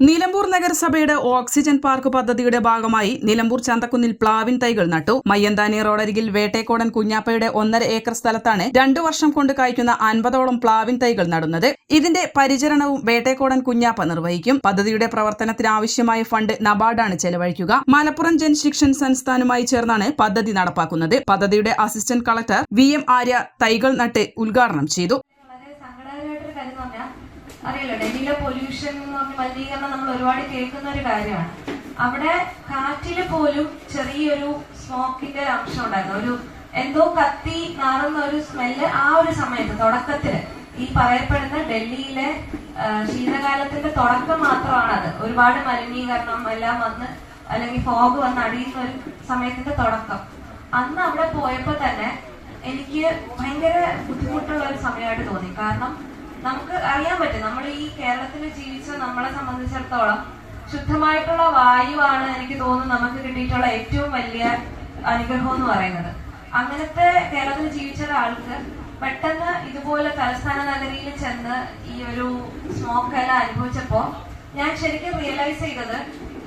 Nilambur നഗരസഭയുടെ oxygen park പദ്ധതിയുടെ ഭാഗമായി നിലമ്പൂർ ചന്തക്കുന്നിൽ പ്ലാവിൻ തൈകൾ നട്ടു. മയ്യന്താനി റോഡരികിൽ വേട്ടേക്കോടൻ കുഞ്ഞാപ്പയുടെ ഒന്നര ഏക്കർ സ്ഥലത്താണ് രണ്ടു വർഷം കൊണ്ട് കായ്ക്കുന്ന അൻപതോളം പ്ലാവിൻ തൈകൾ നടുന്നത്. ഇതിന്റെ പരിചരണവും വേട്ടേക്കോടൻ കുഞ്ഞാപ്പ നിർവഹിക്കും. പദ്ധതിയുടെ പ്രവർത്തനത്തിന് ആവശ്യമായ ഫണ്ട് നബാർഡാണ് ചെലവഴിക്കുക. മലപ്പുറം ജൻശിക്ഷൻ സംസ്ഥാനവുമായി ചേർന്നാണ് പദ്ധതി നടപ്പാക്കുന്നത്. പദ്ധതിയുടെ assistant collector V M Arya തൈകൾ നട്ട് ഉദ്ഘാടനം ചെയ്തു. പറഞ്ഞാൽ അറിയില്ല ഡൽഹിയിലെ പൊല്യൂഷൻ എന്ന് പറഞ്ഞ മലിനീകരണം നമ്മൾ ഒരുപാട് കേൾക്കുന്ന ഒരു കാര്യമാണ്. അവിടെ കാറ്റിൽ പോലും ചെറിയൊരു സ്മോക്കിന്റെ അംശം ഉണ്ടായിരുന്നു. ഒരു എന്തോ കത്തി നാറുന്ന ഒരു സ്മെല്ല് ആ ഒരു സമയത്ത് തുടക്കത്തിൽ. ഈ പറയപ്പെടുന്ന ഡൽഹിയിലെ ശീതകാലത്തിന്റെ തുടക്കം അത് ഒരുപാട് മലിനീകരണം എല്ലാം വന്ന് അല്ലെങ്കിൽ ഫോഗ് വന്ന് അടിയുന്ന ഒരു സമയത്തിന്റെ തുടക്കം. അന്ന് അവിടെ പോയപ്പോ തന്നെ എനിക്ക് ഭയങ്കര ബുദ്ധിമുട്ടുള്ള ഒരു സമയമായിട്ട് തോന്നി. കാരണം നമുക്ക് അറിയാൻ പറ്റും. നമ്മൾ ഈ കേരളത്തിൽ ജീവിച്ച നമ്മളെ സംബന്ധിച്ചിടത്തോളം ശുദ്ധമായിട്ടുള്ള വായുവാണ് എനിക്ക് തോന്നുന്നു നമുക്ക് കിട്ടിയിട്ടുള്ള ഏറ്റവും വലിയ അനുഗ്രഹം എന്ന് പറയുന്നത്. അങ്ങനത്തെ കേരളത്തിൽ ജീവിച്ച ഒരാൾക്ക് പെട്ടെന്ന് ഇതുപോലെ തലസ്ഥാന നഗരിയിൽ ചെന്ന് ഈ ഒരു സ്മോക്ക് എല്ലാം അനുഭവിച്ചപ്പോ ഞാൻ ശരിക്കും റിയലൈസ് ചെയ്തത്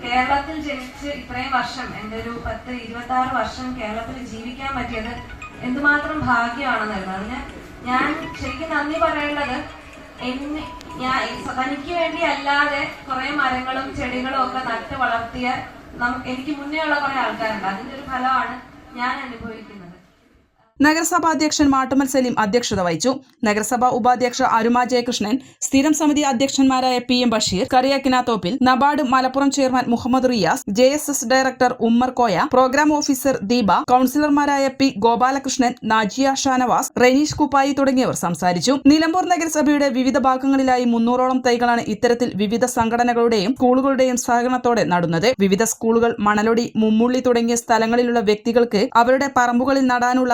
കേരളത്തിൽ ജനിച്ച് ഇത്രയും വർഷം എന്റെ ഒരു പത്ത് ഇരുപത്തി ആറ് വർഷം കേരളത്തിൽ ജീവിക്കാൻ പറ്റിയത് എന്തുമാത്രം ഭാഗ്യമാണെന്നായിരുന്നു അതിന് ഞാൻ ശരിക്കും നന്ദി പറയേണ്ടത് എന്നെ ഞാൻ തനിക്ക് വേണ്ടി അല്ലാതെ കുറെ മരങ്ങളും ചെടികളും ഒക്കെ നട്ട് വളർത്തിയ എനിക്ക് മുന്നേ ഉള്ള കുറെ ആൾക്കാരുണ്ട്. അതിന്റെ ഒരു ഫലമാണ് ഞാൻ അനുഭവിക്കുന്നത്. നഗരസഭാ അധ്യക്ഷൻ മാട്ടുമൽ സലീം അധ്യക്ഷത വഹിച്ചു. നഗരസഭാ ഉപാധ്യക്ഷ അരുമ ജയകൃഷ്ണൻ സ്ഥിരം സമിതി അധ്യക്ഷന്മാരായ P M Basheer Kariyakkinathoppil NABARD Malappuram chairman Muhammad Riyas J S S director Ummer Koya programme officer Deepa കൌൺസിലർമാരായ P Gopalakrishnan Najiya Shanavas Reneesh Kuppayi തുടങ്ങിയവർ സംസാരിച്ചു. നിലമ്പൂർ നഗരസഭയുടെ വിവിധ ഭാഗങ്ങളിലായി മുന്നൂറോളം തൈകളാണ് ഇത്തരത്തിൽ വിവിധ സംഘടനകളുടെയും സ്കൂളുകളുടെയും സഹകരണത്തോടെ നടുന്നത്. വിവിധ സ്കൂളുകൾ മണലൊടി മുമ്മുള്ളി തുടങ്ങിയ സ്ഥലങ്ങളിലുള്ള വ്യക്തികൾക്ക് അവരുടെ പറമ്പുകളിൽ നടാനുള്ള